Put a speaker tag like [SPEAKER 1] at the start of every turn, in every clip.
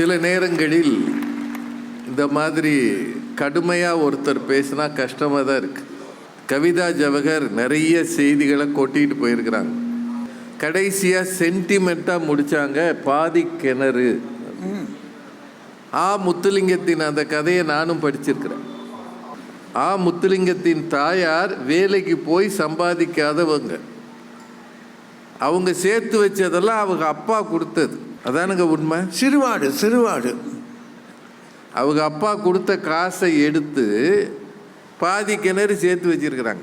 [SPEAKER 1] சில நேரங்களில் இந்த மாதிரி கடுமையாக ஒருத்தர் பேசினா கஷ்டமாக தான் இருக்கு. கவிதா ஜவஹர் நிறைய செய்திகளை கொட்டிட்டு போயிருக்கிறாங்க. கடைசியாக சென்டிமெண்ட்டாக முடித்தாங்க பாதி கிணறு. ஆ முத்துலிங்கத்தின் அந்த கதையை நானும் படிச்சிருக்கிறேன். ஆ முத்துலிங்கத்தின் தாயார் வேலைக்கு போய் சம்பாதிக்காதவங்க. அவங்க சேர்த்து வச்சதெல்லாம் அவங்க அப்பா கொடுத்தது. அதானுங்க உண்மை?
[SPEAKER 2] சிறுவாடு சிறுவாடு.
[SPEAKER 1] அவங்க அப்பா கொடுத்த காசை எடுத்து பாதி கிணறு சேர்த்து வச்சிருக்கிறாங்க.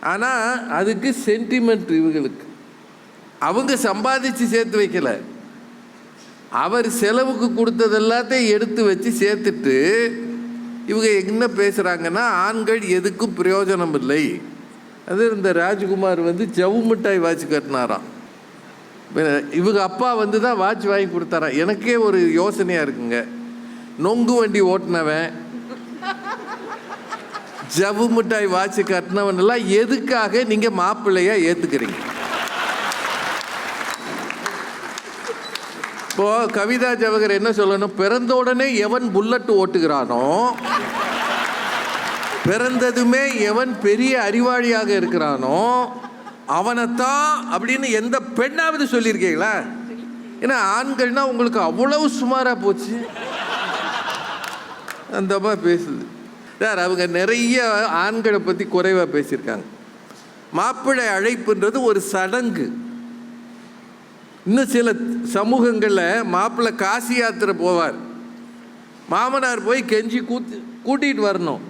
[SPEAKER 1] ஆனால் அதுக்கு சென்டிமெண்ட் இவங்களுக்கு. அவங்க சம்பாதிச்சு சேர்த்து வைக்கல. அவர் செலவுக்கு கொடுத்தது எல்லாத்தையும் எடுத்து வச்சு சேர்த்துட்டு இவங்க என்ன பேசுகிறாங்கன்னா ஆண்கள் எதுக்கும் பிரயோஜனம் இல்லை. அது இந்த ராஜ்குமார் வந்து ஜவு மிட்டாய் வாட்ச் கட்டினாராம். இவங்க அப்பா வந்து தான் வாட்ச் வாங்கி கொடுத்தாரா? எனக்கே ஒரு யோசனையாக இருக்குங்க. நொங்கு வண்டி ஓட்டினவன் ஜவு மிட்டாய் வாட்ச் கட்டினவன் எல்லாம் எதுக்காக நீங்கள் மாப்பிள்ளையாக ஏற்றுக்கிறீங்க இப்போ கவிதா ஜவகர் என்ன சொல்லணும்? பிறந்த உடனே எவன் புல்லட் ஓட்டுகிறானோ பிறந்ததுமே எவன் பெரிய அறிவாளியாக இருக்கிறானோ அவனைத்தான் அப்படின்னு எந்த பெண்ணாவது சொல்லியிருக்கீங்களா? ஏன்னா ஆண்கள்னா உங்களுக்கு அவ்வளவு சுமாராக போச்சு. அந்த மாதிரி பேசுது. சார் அவங்க நிறைய ஆண்களை பற்றி குறைவாக பேசியிருக்காங்க. மாப்பிள்ளை அழைப்புன்றது ஒரு சடங்கு. இன்னும் சில சமூகங்களில் மாப்பிள்ளை காசி யாத்திரை போவார். மாமனார் போய் கெஞ்சி கூத்து கூட்டிகிட்டு வரணும்.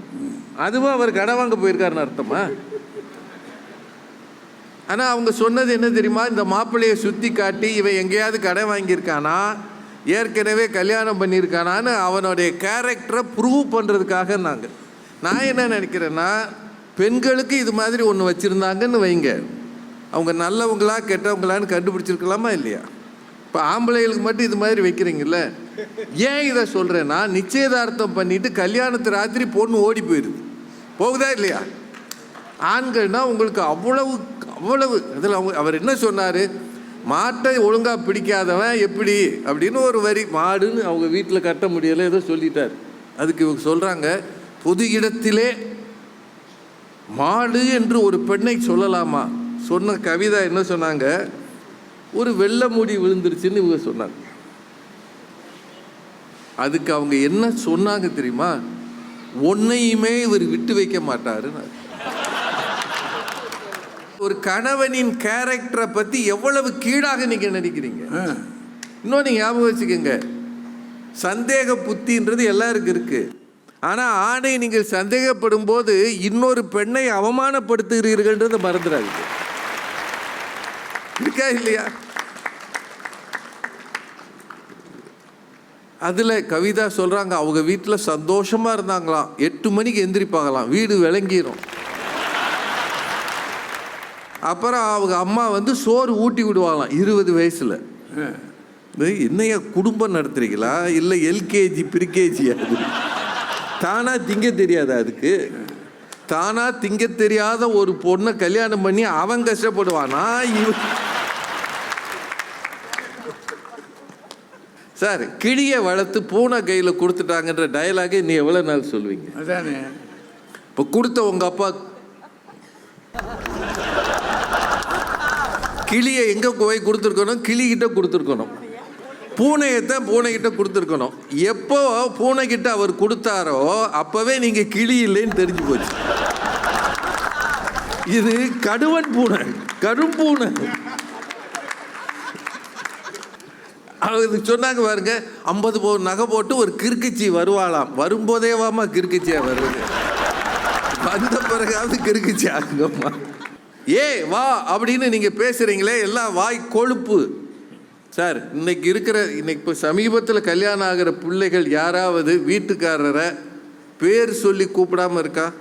[SPEAKER 1] அதுவும் அவர் கடை வாங்க போயிருக்காருன்னு அர்த்தமா? ஆனால் அவங்க சொன்னது என்ன தெரியுமா? இந்த மாப்பிள்ளையை சுற்றி காட்டி இவன் எங்கேயாவது கடை வாங்கியிருக்கானா? ஏற்கனவே கல்யாணம் பண்ணியிருக்கானான்னு அவனுடைய கேரக்டரை ப்ரூவ் பண்ணுறதுக்காக நாங்கள் நான் என்ன நினைக்கிறேன்னா பெண்களுக்கு இது மாதிரி ஒன்று வச்சுருந்தாங்கன்னு வைங்க. அவங்க நல்லவங்களா கெட்டவங்களான்னு கண்டுபிடிச்சிருக்கலாமா இல்லையா? இப்போ ஆம்பளைகளுக்கு மட்டும் இது மாதிரி வைக்கிறீங்கல்ல? ஏன் இதை சொல்கிறேன்னா நிச்சயதார்த்தம் பண்ணிட்டு கல்யாணத்து ராத்திரி பொண்ணு ஓடி போயிடுது போகுதா இல்லையா? ஆண்கள்னா உங்களுக்கு அவ்வளவு அவ்வளவு. அதில் அவங்க அவர் என்ன சொன்னார்? மாட்டை ஒழுங்காக பிடிக்காதவன் எப்படி? அப்படின்னு ஒரு வரி மாடுன்னு அவங்க வீட்டில் கட்ட முடியலை ஏதோ சொல்லிட்டார். அதுக்கு இவங்க சொல்கிறாங்க பொது இடத்திலே மாடு என்று ஒரு பெண்ணை சொல்லலாமா? சொன்ன கவிதா என்ன சொன்னாங்க? ஒரு வெள்ளை முடி விழுந்துருச்சுன்னு இவங்க சொன்னாங்க. அதுக்கு அவங்க என்ன சொன்னாங்க தெரியுமா? ஒன்னையுமே இவர் விட்டு வைக்க மாட்டாருன்னு ஒரு கணவனின் கேரக்டரை பத்தி எவ்வளவு கீழாக நீங்க நினைக்கிறீங்க
[SPEAKER 2] ஆ.
[SPEAKER 1] இன்னொன்று ஞாபகம் வச்சுக்கோங்க. சந்தேக புத்தின்றது எல்லாருக்கும் இருக்கு. ஆனா ஆணை நீங்கள் சந்தேகப்படும் போது இன்னொரு பெண்ணை அவமானப்படுத்துகிறீர்கள்ன்றதை மறந்துடாதீங்க. இருக்கா இல்லையா? அதில் கவிதா சொல்கிறாங்க அவங்க வீட்டில் சந்தோஷமாக இருந்தாங்களாம். எட்டு மணிக்கு எந்திரிப்பாங்களாம். வீடு விளங்கிரும். அப்புறம் அவங்க அம்மா வந்து சோறு ஊட்டி விடுவாங்களாம் இருபது வயசில். என்னையா குடும்பம் நடத்துறீங்களா? இல்லை எல்கேஜி ப்ரிகேஜி அது? தானா திங்க தெரியாதா அதுக்கு? தானா திங்க தெரியாத ஒரு பொண்ணை கல்யாணம் பண்ணி அவன் கஷ்டப்படுவானா. இவன் சார் கிளியை வளர்த்து பூனை கையில் கொடுத்துட்டாங்கன்ற டயலாகை நீ எவ்வளோ நாள் சொல்வீங்க?
[SPEAKER 2] அதானே.
[SPEAKER 1] இப்போ கொடுத்த உங்க அப்பா கிளியை எங்கே போய் கொடுத்துருக்கணும்? கிளிகிட்ட கொடுத்துருக்கணும். பூனையைத்தான் பூனைகிட்ட கொடுத்துருக்கணும். எப்போ பூனைகிட்ட அவர் கொடுத்தாரோ அப்போவே நீங்கள் கிளி இல்லைன்னு தெரிஞ்சு போச்சு. இது கடுவன் பூனை கரும்பூனை அவங்க சொன்னாங்க பாருங்க ஐம்பது போ நகை போட்டு ஒரு கிறுக்குச்சி வருவாளாம். வரும்போதேவாமா கிறுக்குச்சியாக வருது. வந்த பிறகாவது கிறுக்குச்சி ஆகுங்கம்மா. ஏ வா அப்படின்னு நீங்கள் பேசுகிறீங்களே எல்லாம் வாய் கொழுப்பு. சார் இன்னைக்கு இருக்கிற இன்னைக்கு இப்போ சமீபத்தில் கல்யாணம் ஆகிற பிள்ளைகள் யாராவது வீட்டுக்காரரை பேர் சொல்லி கூப்பிடாம இருக்கா?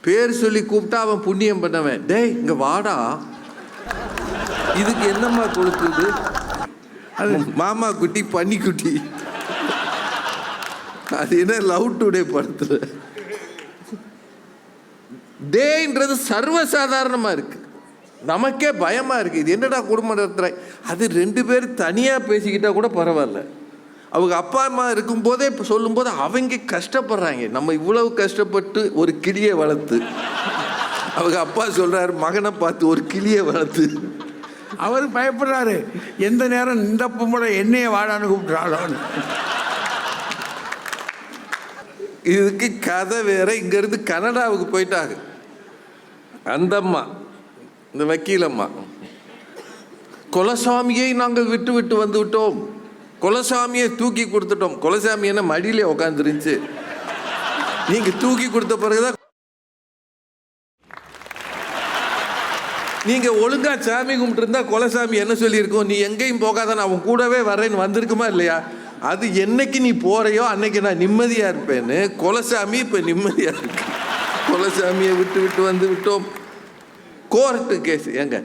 [SPEAKER 1] பேர் சொல்லி கூப்பிட்டா அவன் புண்ணியம் பண்ணவன். டேய் இங்கே வாடா. இதுக்கு என்னம்மா கொழுப்புது அது மாமா குட்டி பன்னி குட்டி. அது என்ன லவ் டுடே படத்தில்? டேன்றது சர்வசாதாரணமா இருக்கு. நமக்கே பயமா இருக்கு. இது என்னடா குடும்பம் நடத்துற அது ரெண்டு பேரும் தனியா பேசிக்கிட்டா கூட பரவாயில்ல. அவங்க அப்பா அம்மா இருக்கும்போதே இப்போ சொல்லும்போது அவங்க கஷ்டப்படுறாங்க. நம்ம இவ்வளவு கஷ்டப்பட்டு ஒரு கிளியை வளர்த்து. அவங்க அப்பா சொல்றாரு மகனை பார்த்து ஒரு கிளியை வளர்த்து.
[SPEAKER 2] அவர் பயப்படுறாரு. எந்த நேரம் இந்த பொம்பளை என்னைய வாடான்னு கூப்பிட்றாளோன்னு
[SPEAKER 1] இதுக்கு கதை வேற. இங்கேருந்து கனடாவுக்கு போயிட்டாங்க. அந்த அம்மா இந்த வக்கீலம்மா. குலசாமியை நாங்கள் விட்டு விட்டு வந்து விட்டோம். குலசாமியை தூக்கி கொடுத்துட்டோம். குலசாமி என்ன மடியிலே உட்காந்துருந்துச்சு நீங்க தூக்கி கொடுத்த பிறகுதான் நீங்க ஒழுங்கா சாமி கும்பிட்டு குலசாமி என்ன சொல்லியிருக்கோம்? நீ எங்கேயும் போகாத நான் அவன் கூடவே வரேன்னு வந்திருக்குமா இல்லையா? அது என்னைக்கு நீ போறையோ அன்னைக்கு நான் நிம்மதியா இருப்பேன்னு குலசாமி இப்ப நிம்மதியா இருக்கு. குலசாமியை விட்டு விட்டு வந்து விட்டோம். கோர்ட்டு கேஸ் ஏங்க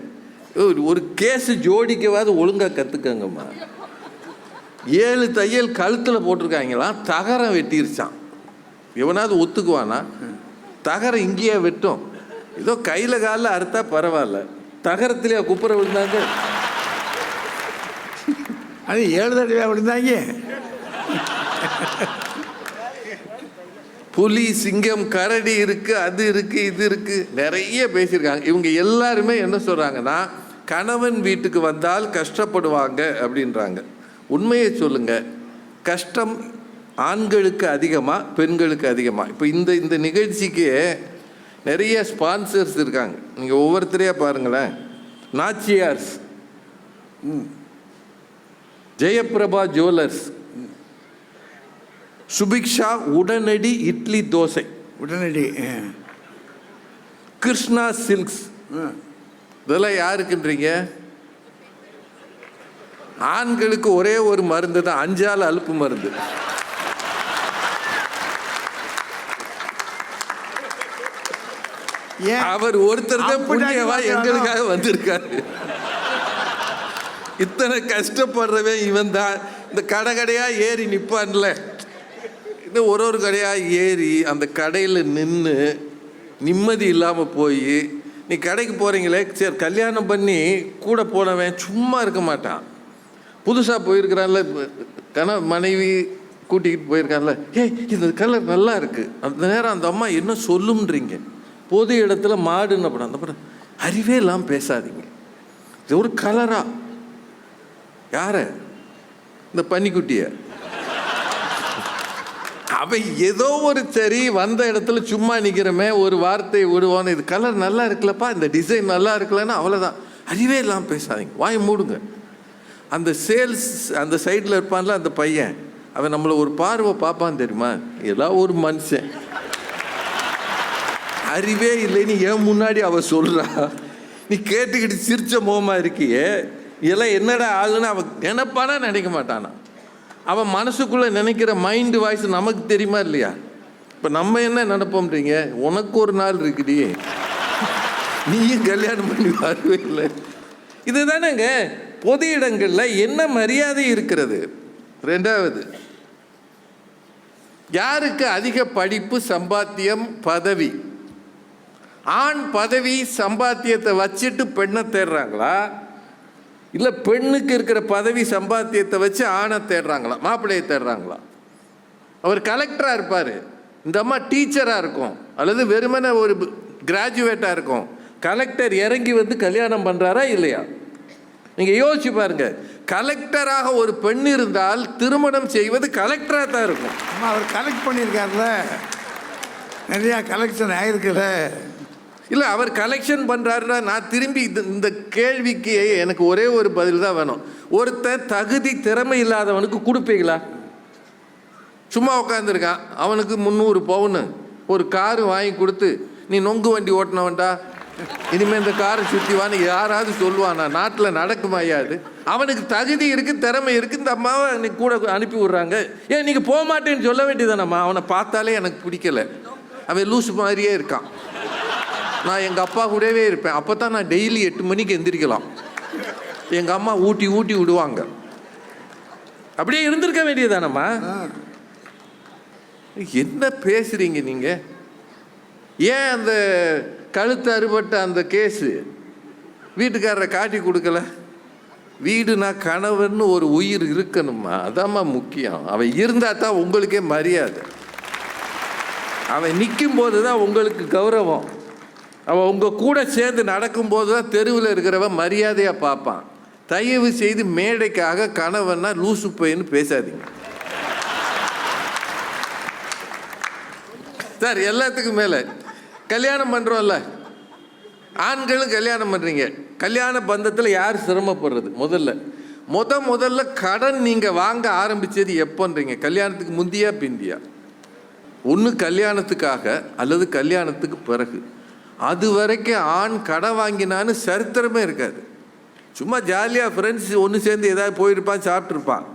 [SPEAKER 1] ஒரு- கேஸு ஜோடிக்கவாது ஒழுங்காக கற்றுக்கங்கம்மா ஏழு தையல் கழுத்தில் போட்டிருக்காங்களாம் தகரம் வெட்டிருச்சான் எவனாவது ஒத்துக்குவானா? தகரம் இங்கேயே வெட்டும். ஏதோ கையில் காலில் அறுத்தா பரவாயில்ல. தகரத்திலேயே குப்புற விழுந்தாங்க.
[SPEAKER 2] அது ஏழு தடவை விழுந்தாங்க.
[SPEAKER 1] புலி சிங்கம் கரடி இருக்குது அது இருக்குது இது இருக்குது நிறைய பேசியிருக்காங்க. இவங்க எல்லாருமே என்ன சொல்கிறாங்கன்னா கணவன் வீட்டுக்கு வந்தால் கஷ்டப்படுவாங்க அப்படின்றாங்க. உண்மையை சொல்லுங்க. கஷ்டம் ஆண்களுக்கு அதிகமாக பெண்களுக்கு அதிகமாக இப்போ இந்த இந்த நிகழ்ச்சிக்கு நிறைய ஸ்பான்சர்ஸ் இருக்காங்க. நீங்கள் ஒவ்வொருத்தரையாக பாருங்களேன். நாச்சியார்ஸ் ஜெயபிரபா ஜுவல்லர்ஸ் சுபிக்ஷா உடனடி இட்லி தோசை.
[SPEAKER 2] உடனடி
[SPEAKER 1] கிருஷ்ணா சில்க்ஸ். இதெல்லாம் யாருக்குன்றீங்க? ஆண்களுக்கு ஒரே ஒரு மருந்து தான் அஞ்சால் அலுப்பு மருந்து.
[SPEAKER 2] ஏன்
[SPEAKER 1] அவர் ஒருத்தர் தான் புண்ணியவா எங்களுக்காக வந்திருக்காரு. இத்தனை கஷ்டப்படுறவன் இவன் தான் இந்த கடை கடையா ஏறி நிப்பான்ல. டக்குன்னு ஒரு ஒரு கடையாக ஏறி அந்த கடையில் நின்று நிம்மதி இல்லாமல் போய் நீ கடைக்கு போகிறீங்களே சரி கல்யாணம் பண்ணி கூட போனவன் சும்மா இருக்க மாட்டான். புதுசாக போயிருக்கிறான்ல கண மனைவி கூட்டிக்கிட்டு போயிருக்கான்ல. ஏய் இந்த கலர் நல்லா இருக்குது அந்த நேரம் அந்த அம்மா என்ன சொல்லும்ன்றீங்க? பொது இடத்துல மாடுன்னு படம் அந்த படம் அறிவே இல்லாமல் பேசாதீங்க. இது ஒரு கலரா. யார? இந்த பன்னிக்குட்டியை. அவன் ஏதோ ஒரு சரி வந்த இடத்துல சும்மா நிற்கிறமே ஒரு வார்த்தையை விடுவான்னு இது. கலர் நல்லா இருக்குல்லப்பா இந்த டிசைன் நல்லா இருக்குல்லன்னா அவ்வளோதான் அறிவே இல்லாமல் பேசாதீங்க. வாய் மூடுங்க. அந்த சேல்ஸ் அந்த சைடில் இருப்பான்ல அந்த பையன் அவன் நம்மளை ஒரு பார்வை பார்ப்பான் தெரியுமா? எல்லாம் ஒரு மனுஷன். அறிவே இல்லைன்னு ஏன் முன்னாடி அவள் சொல்கிறா நீ கேட்டுக்கிட்டு சிரிச்ச மோமா இருக்கியே. இதெல்லாம் என்னடா ஆளுன்னு அவன் நினைப்பானா நினைக்க மாட்டானா? அவன் மனசுக்குள்ளே நினைக்கிற மைண்டு வாய்ஸ் நமக்கு தெரியுமா இல்லையா? இப்போ நம்ம என்ன நினைப்போம்ன்றீங்க? உனக்கு ஒரு நாள் இருக்குடி நீயும் கல்யாணம் பண்ணி வரவே இல்லை. இதுதானேங்க? பொது இடங்களில் என்ன மரியாதை இருக்கிறது? ரெண்டாவது யாருக்கு அதிக படிப்பு சம்பாத்தியம் பதவி? ஆண் பதவி சம்பாத்தியத்தை வச்சுட்டு பெண்ணை தேடுறாங்களா? இல்லை பெண்ணுக்கு இருக்கிற பதவி சம்பாத்தியத்தை வச்சு ஆணை தேடுறாங்களா? மாப்பிள்ளையை தேடுறாங்களா? அவர் கலெக்டராக இருப்பார். இந்த அம்மா டீச்சராக இருக்கும். அல்லது வெறுமனே ஒரு கிராஜுவேட்டாக இருக்கும். கலெக்டர் இறங்கி வந்து கல்யாணம் பண்ணுறாரா இல்லையா? நீங்கள் யோசிச்சு பாருங்க. கலெக்டராக ஒரு பெண் இருந்தால் திருமணம் செய்வது கலெக்டராக தான் இருக்கும்.
[SPEAKER 2] அம்மா அவர் கலெக்ட் பண்ணியிருக்காருல நிறையா கலெக்ஷன் ஆயிருக்குல்ல.
[SPEAKER 1] இல்லை அவர் கலெக்ஷன் பண்ணுறாருன்னா நான் திரும்பி இது இந்த கேள்விக்கு எனக்கு ஒரே ஒரு பதில் தான் வேணும். ஒருத்தன் தகுதி திறமை இல்லாதவனுக்கு கொடுப்பீங்களா? சும்மா உட்காந்துருக்கான் அவனுக்கு முந்நூறு பவுனு ஒரு காரு வாங்கி கொடுத்து நீ நொங்கு வண்டி ஓட்டினவன்டா இனிமேல் இந்த காரை சுற்றி வான்னு யாராவது சொல்லுவானா? நாட்டில் நடக்குமா அது அவனுக்கு தகுதி இருக்குது திறமை இருக்குது இந்த அம்மாவை இன்னைக்கு கூட அனுப்பி விட்றாங்க. ஏன் நீங்கள் போக மாட்டேன்னு சொல்ல வேண்டியதானம்மா அவனை பார்த்தாலே எனக்கு பிடிக்கல. அவன் லூஸ் மாதிரியே இருக்கான். நான் எங்கள் அப்பா கூடவே இருப்பேன். அப்போ தான் நான் டெய்லி எட்டு மணிக்கு எந்திரிக்கலாம். எங்கள் அம்மா ஊட்டி ஊட்டி விடுவாங்க. அப்படியே இருந்திருக்க வேண்டியதானம்மா என்ன பேசுறீங்க நீங்கள் ஏன் அந்த கழுத்து அறுபட்ட அந்த கேஸு? வீட்டுக்காரரை காட்டி கொடுக்கல? வீடுனா கணவன் ஒரு உயிர் இருக்கணுமா அதாம்மா முக்கியம். அவன் இருந்தால் தான் உங்களுக்கே மரியாதை. அவன் நிற்கும் போது தான் உங்களுக்கு கௌரவம். அவன் உங்கள் கூட சேர்ந்து நடக்கும்போது தான் தெருவில் இருக்கிறவன் மரியாதையாக பார்ப்பான். தயவு செய்து மேடைக்காக கணவன்னா லூசு பையன்னு பேசாதீங்க. சார் எல்லாத்துக்கும் மேலே. கல்யாணம் பண்ணுறோம்ல ஆண்களும் கல்யாணம் பண்ணுறீங்க கல்யாண பந்தத்தில் யார் சிரமப்படுறது? முதல்ல. முத முதல்ல கடன் நீங்கள் வாங்க ஆரம்பித்தது எப்போன்றீங்க? கல்யாணத்துக்கு முந்தியா பிந்தியா? ஒன்று கல்யாணத்துக்காக அல்லது கல்யாணத்துக்கு பிறகு. அது வரைக்கும் ஆண் கடன் வாங்கினான்னு சரித்திரமே இருக்காது. சும்மா ஜாலியாக ஃப்ரெண்ட்ஸ் ஒன்று சேர்ந்து ஏதாவது போயிருப்பான் சாப்பிட்ருப்பான்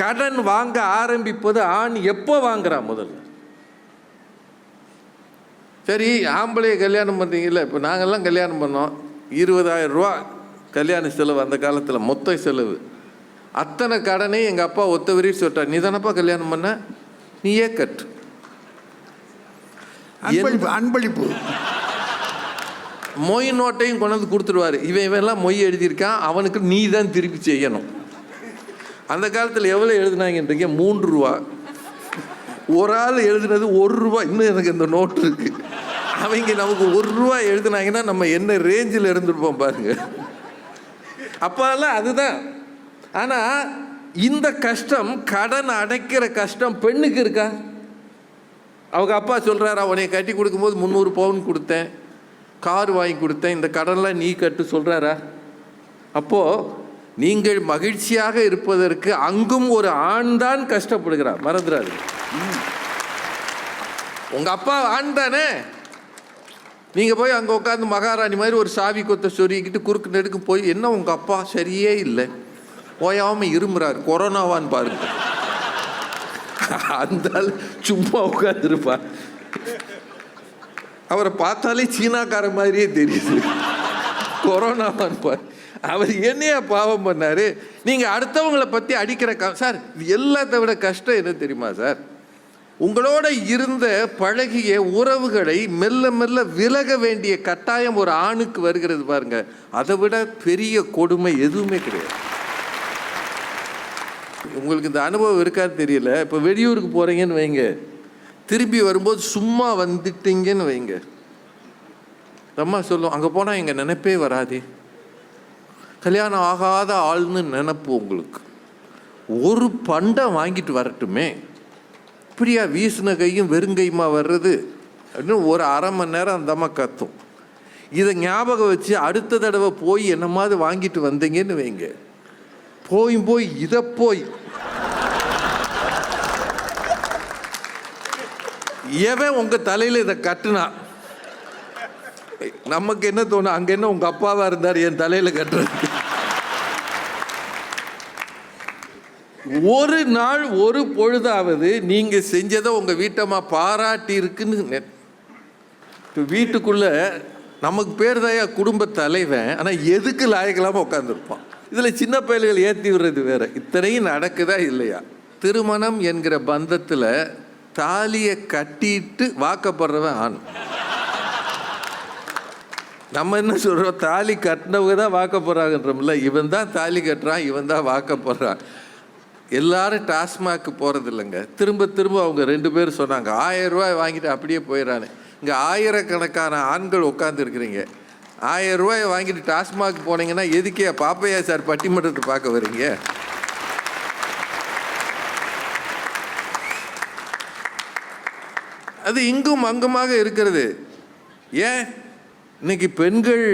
[SPEAKER 1] கடன் வாங்க ஆரம்பிப்பது ஆண் எப்போ வாங்குறான் முதல்ல? சரி ஆம்பளைய கல்யாணம் பண்ணுறீங்கல்ல இப்போ நாங்கள்லாம் கல்யாணம் பண்ணோம். இருபதாயிரம் ரூபா கல்யாண செலவு அந்த காலத்தில் மொத்த செலவு. அத்தனை கடனே எங்கள் அப்பா ஒத்த வரி சொல்லிட்டார் நீ தானப்பா கல்யாணம் பண்ண? நீயே கட்டு.
[SPEAKER 2] அன்பளிப்பு அன்பளிப்பு.
[SPEAKER 1] மொய் நோட்டையும் கொண்டு வந்து கொடுத்துருவாரு. இவன் இவன்லாம் மொய் எழுதியிருக்கான் அவனுக்கு நீ தான் திருப்பி செய்யணும். அந்த காலத்தில் எவ்வளோ எழுதுனாங்கன்றீங்க? மூன்று ரூபா. ஒரு ஆள் எழுதுனது ஒரு ரூபா. இன்னும் எனக்கு இந்த நோட்டு இருக்கு. அவங்க நமக்கு ஒரு ரூபா எழுதினாங்கன்னா நம்ம என்ன ரேஞ்சில் இருந்துருப்போம் பாருங்க. அப்போல்லாம் அதுதான். ஆனால் இந்த கஷ்டம் கடன் அடைக்கிற கஷ்டம் பெண்ணுக்கு இருக்கா? அவங்க அப்பா சொல்கிறாரு உனைய கட்டி கொடுக்கும்போது முந்நூறு பவுன் கொடுத்தேன். கார் வாங்கி கொடுத்தேன் இந்த கடன்லாம் நீ கட்டு சொல்கிறாரா அப்போது நீங்கள் மகிழ்ச்சியாக இருப்பதற்கு அங்கும் ஒரு ஆண் தான் கஷ்டப்படுகிறார். மறந்துடாது உங்கள் அப்பா ஆண் தானே? நீங்கள் போய் அங்கே உட்காந்து மகாராணி மாதிரி ஒரு சாவி கொத்த சொருகிக்கிட்டு குறுக்கு நெடுக்கு போய் என்ன உங்கள் அப்பா? சரியே இல்லை. ஓயாமல் இருமுறாரு. கொரோனாவான்னு பாருங்க. அந்த சும்மா உட்காந்துருப்பா அவரை பார்த்தாலே சீனாக்கார மாதிரியே தெரியுது. கொரோனா பாரு அவர் என்னையா பாவம் பண்ணாரு? நீங்கள் அடுத்தவங்களை பற்றி அடிக்கிற க சார் இது எல்லாத்தை விட கஷ்டம் என்ன தெரியுமா சார்? உங்களோட இருந்த பழகிய உறவுகளை மெல்ல மெல்ல விலக வேண்டிய கட்டாயம் ஒரு ஆணுக்கு வருகிறது பாருங்க. அதை விட பெரிய கொடுமை எதுவுமே கிடையாது. உங்களுக்கு இந்த அனுபவம் இருக்கான்னு தெரியல. இப்போ வெளியூருக்கு போகிறீங்கன்னு வைங்க. திரும்பி வரும்போது சும்மா வந்துட்டீங்கன்னு வைங்க. அம்மா சொல்லும் அங்கே போனால் எங்கள் நினைப்பே வராதே. கல்யாணம் ஆகாத ஆள்னு நினப்பு உங்களுக்கு. ஒரு பண்டம் வாங்கிட்டு வரட்டுமே. இப்படியா வீசின கையும் வெறுங்கையுமா வர்றது? அப்படின்னு ஒரு அரை மணி நேரம் அந்த அம்மா கத்தும். இதை ஞாபகம் வச்சு அடுத்த தடவை போய் என்ன மாதிரி வாங்கிட்டு வந்தீங்கன்னு வைங்க. போய் போய் இதை போய். எவன் உங்கள் தலையில் இதை கட்டுனா? நமக்கு என்ன தோணும்? அங்கே என்ன உங்கள் அப்பாவாக இருந்தார் என் தலையில் கட்டுறது ஒரு நாள் ஒரு பொழுதாவது நீங்கள் செஞ்சதை உங்கள் வீட்டம்மா பாராட்டி இருக்குன்னு நெ- வீட்டுக்குள்ள நமக்கு பேர் தாயா குடும்ப தலைவன் ஆனால் எதுக்கு லாயக்கலாம உட்காந்துருப்பான் இதில் சின்ன பயல்கள் ஏற்றி விடுறது வேற. இத்தனையும் நடக்குதா இல்லையா? திருமணம் என்கிற பந்தத்தில் தாலியை கட்டிட்டு வாக்கப்படுறவன் ஆண். நம்ம என்ன சொல்கிறோம் தாலி கட்டினவங்க தான் வாக்க போகிறாங்கன்றோம்ல இவன் தான் தாலி கட்டுறான் இவன் தான் வாக்க போடுறான் எல்லாரும் டாஸ்மாக்கு போகிறது இல்லைங்க. திரும்ப திரும்ப அவங்க ரெண்டு பேரும் சொன்னாங்க ஆயிரம் ரூபாய் வாங்கிட்டு அப்படியே போயிடறானு இங்கே ஆயிரக்கணக்கான ஆண்கள் உட்காந்துருக்குறீங்க ஆயிரம் ரூபாய் வாங்கிட்டு டாஸ்மாக் போனீங்கன்னா எதுக்கே பாப்பையா சார் பட்டிமன்றத்தை பார்க்க வர்றீங்க அது இங்கும் அங்குமாக இருக்கிறது. ஏன்? இன்னைக்கு பெண்கள்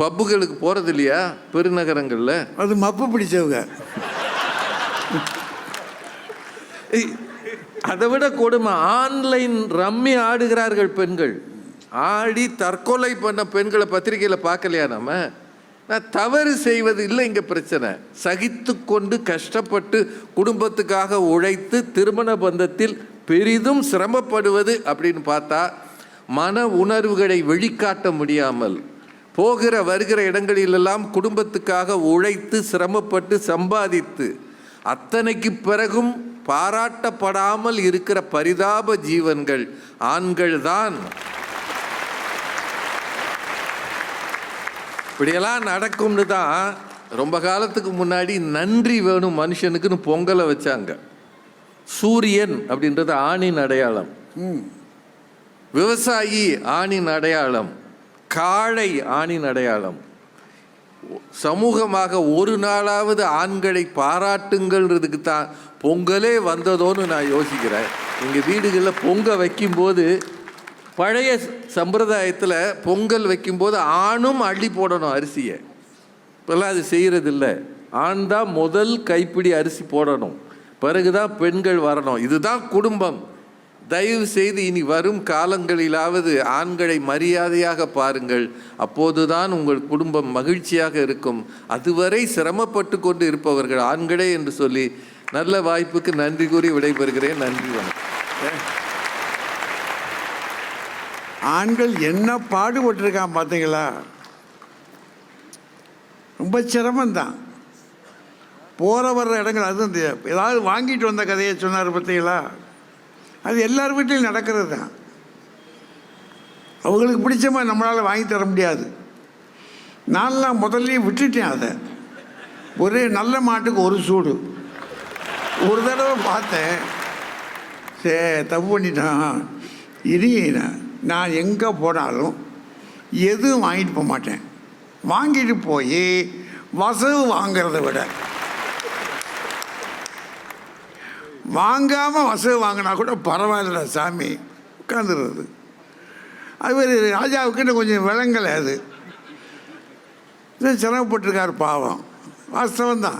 [SPEAKER 1] பப்புகளுக்கு போகிறது இல்லையா பெருநகரங்களில்?
[SPEAKER 2] அது மப்பு பிடிச்சவங்க.
[SPEAKER 1] அதை விட கொடுமை ஆன்லைன் ரம்மி ஆடுகிறார்கள் பெண்கள். ஆடி தற்கொலை பண்ண பெண்களை பத்திரிக்கையில் பார்க்கலையா நம்ம நான் தவறு செய்வது இல்லை இங்கே பிரச்சனை. சகித்து கொண்டு கஷ்டப்பட்டு குடும்பத்துக்காக உழைத்து திருமண பந்தத்தில் பெரிதும் சிரமப்படுவது அப்படின்னு பார்த்தா மன உணர்வுகளை வெளிக்காட்ட முடியாமல் போகிற வருகிற இடங்களிலெல்லாம் குடும்பத்துக்காக உழைத்து சிரமப்பட்டு சம்பாதித்து அத்தனைக்கு பிறகும் பாராட்டப்படாமல் இருக்கிற பரிதாப ஜீவன்கள் ஆண்கள்தான் இப்படியெல்லாம் நடக்கும்னு தான் ரொம்ப காலத்துக்கு முன்னாடி நன்றி வேணும் மனுஷனுக்குன்னு பொங்கலை வச்சாங்க. சூரியன் அப்படின்றது ஆணின் அடையாளம். விவசாயி ஆணின் அடையாளம். காளை ஆணின் அடையாளம். சமூகமாக ஒரு நாளாவது ஆண்களை பாராட்டுங்கள்ன்றதுக்கு தான் பொங்கலே வந்ததோன்னு நான் யோசிக்கிறேன். எங்கள் வீடுகளில் பொங்க வைக்கும்போது பழைய சம்பிரதாயத்தில் பொங்கல் வைக்கும்போது ஆணும் அள்ளி போடணும் அரிசியை. இப்போல்லாம் அது செய்கிறதில்ல ஆண் தான் முதல் கைப்பிடி அரிசி போடணும். பிறகுதான் பெண்கள் வரணும். இதுதான் குடும்பம். தயவு செய்து இனி வரும் காலங்களிலாவது ஆண்களை மரியாதையாக பாருங்கள். அப்போதுதான் உங்கள் குடும்பம் மகிழ்ச்சியாக இருக்கும். அதுவரை சிரமப்பட்டு கொண்டு இருப்பவர்கள் ஆண்களே என்று சொல்லி நல்ல வாய்ப்புக்கு நன்றி கூறி விடைபெறுகிறேன். நன்றி வணக்கம்.
[SPEAKER 2] ஆண்கள் என்ன பாடுபட்டிருக்கான் பார்த்தீங்களா ரொம்ப சிரமம்தான். போகிற வர்ற இடங்கள் அது இந்த ஏதாவது வாங்கிட்டு வந்த கதையை சொன்னார் பார்த்தீங்களா? அது எல்லார் வீட்டிலையும் நடக்கிறது தான். அவங்களுக்கு பிடிச்ச மாதிரி நம்மளால் வாங்கி தர முடியாது. நான்லாம் முதல்லையும் விட்டுட்டேன் அதை. ஒரே நல்ல மாட்டுக்கு ஒரு சூடு. ஒரு தடவை பார்த்தேன். சே தப்பு பண்ணிட்டான். இனி நான் எங்கே போனாலும் எதுவும் வாங்கிட்டு போக மாட்டேன். வாங்கிட்டு போய் வசவு வாங்கிறத விட. வாங்காமல் வசதி வாங்கினா கூட பரவாயில்ல சாமி. உட்காந்துருது அது ஒரு ராஜாவுக்குன்னு கொஞ்சம் விளங்கலை அது. சிரமப்பட்டிருக்கார் பாவம். வாஸ்தவம் தான்